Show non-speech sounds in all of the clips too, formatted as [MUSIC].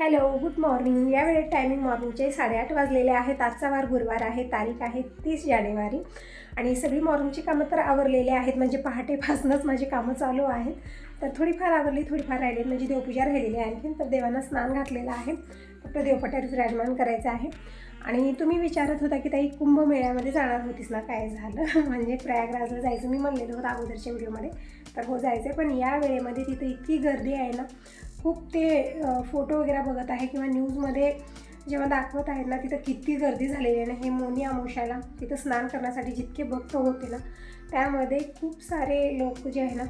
Hello good morning. या वेळेत timing मॉर्निंगचे साडेआठ वाजलेले आहेत. आजचा वार गुरुवार आहे तारीख आहे तीस जानेवारी. आणि सगळी मॉर्निंगची कामं तर आवरलेली आहेत म्हणजे पहाटेपासूनच माझी कामं चालू आहेत. तर थोडीफार आवरली थोडीफार राहिली म्हणजे देवपूजा राहिलेली आहे आणखीन तर देवांना स्नान घातलेलं आहे. फक्त देवपट्यावर विराजमान करायचं आहे. आणि तुम्ही विचारत होता की ताई कुंभमेळ्यामध्ये जाणार होतीस ना? काय झालं? [LAUGHS] म्हणजे प्रयागराजला जायचं मी म्हणलेलं होतं अगोदरच्या व्हिडिओमध्ये. तर हो जायचं आहे पण या वेळेमध्ये तिथे इतकी गर्दी आहे ना खूप ते फोटो वगैरे बघत आहे किंवा न्यूजमध्ये जेव्हा दाखवत आहेत ना तिथं किती गर्दी झालेली आहे ना हे मोनी आमोशाला तिथं स्नान करण्यासाठी जितके भक्त होते ना त्यामध्ये खूप सारे लोक जे आहे ना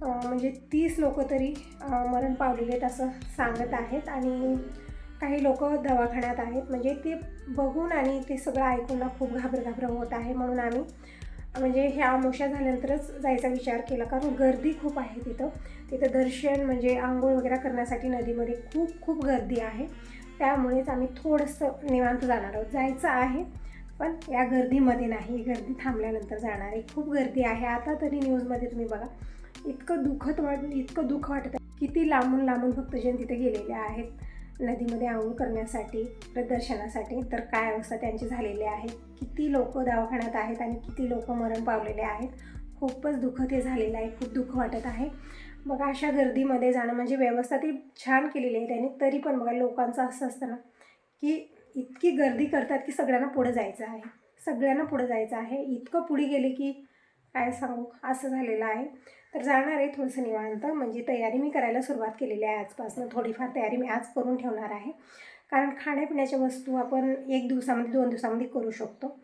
म्हणजे तीस लोक तरी मरण पावलेले आहेत असं सांगत आहेत आणि काही लोक दवाखान्यात आहेत. म्हणजे ते बघून आणि ते सगळं ऐकून खूप घाबर घाबर होत आहे म्हणून आम्ही म्हणजे ह्या अमोशा झाल्यानंतरच जायचा विचार केला. कारण गर्दी खूप आहे तिथं. तिथं दर्शन म्हणजे आंघोळ वगैरे करण्यासाठी नदीमध्ये खूप खूप गर्दी आहे. त्यामुळेच आम्ही थोडंसं निवांत जाणार आहोत. जायचं आहे पण या गर्दीमध्ये नाही. गर्दी थांबल्यानंतर जाणार आहे. खूप गर्दी आहे. आता तरी न्यूजमध्ये तुम्ही बघा. इतकं दुःखत वाट इतकं दुःख वाटत किती लांबून लांबून भक्तजन तिथे गेलेले आहेत. नदीमध्ये आंघोळ करण्यासाठी प्रदर्शनासाठी तर काय अवस्था त्यांची झालेली आहे? किती लोक दवाखान्यात आहेत आणि किती लोक मरण पावलेले आहेत? खूपच दुःख ते झालेलं आहे खूप दुःख वाटत आहे. बघा अशा गर्दीमध्ये जाणं म्हणजे व्यवस्था ती छान केलेली आहे त्यांनी तरी पण बघा लोकांचं असं असतं ना की इतकी गर्दी करतात की सगळ्यांना पुढे जायचं आहे. सगळ्यांना पुढे जायचं आहे. इतकं पुढे गेले की काय सांगू? असं झालेलं आहे. तर जाणार आहे थोडंसं निवांत. म्हणजे तयारी मी करायला सुरुवात केलेली आहे आजपासून. थोडीफार तयारी मी आज करून ठेवणार आहे. कारण खाण्यापिण्याच्या वस्तू आपण एक दिवसामध्ये दोन दिवसामध्ये करू शकतो.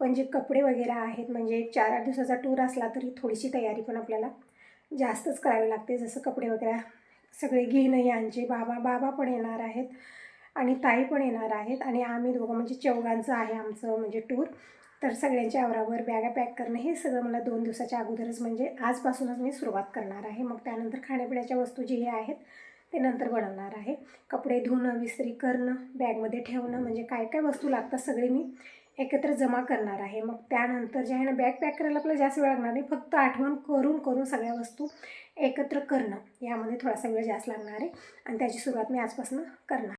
पण जे कपडे वगैरे आहेत म्हणजे चार आठ दिवसाचा टूर असला तरी थोडीशी तयारी पण आपल्याला जास्तच करावी लागते. जसं कपडे वगैरे सगळे घेणं यांचे बाबा बाबा पण येणार आहेत आणि ताई पण येणार आहेत. आणि आम्ही दोघं म्हणजे चौघांचं आहे आमचं म्हणजे टूर तर सगळ्यांच्या आवरावर बॅगा पॅक करणं हे सगळं मला दोन दिवसाच्या अगोदरच म्हणजे आजपासूनच मी सुरुवात करणार आहे. मग त्यानंतर खाण्यापिण्याच्या वस्तू जे हे आहेत ते नंतर बनवणार आहे. कपडे धुणं विस्त्री करणं बॅगमध्ये ठेवणं म्हणजे काय काय वस्तू लागतात सगळे मी एकत्र जमा करणार आहे. मग त्यानंतर जे आहे ना बॅग पॅक करायला आपल्याला जास्त वेळ लागणार नाही फक्त आठवण करून करून सगळ्या वस्तू एकत्र करणं यामध्ये थोडासा वेळ जास्त लागणार आहे. आणि त्याची सुरुवात मी आजपासून करणार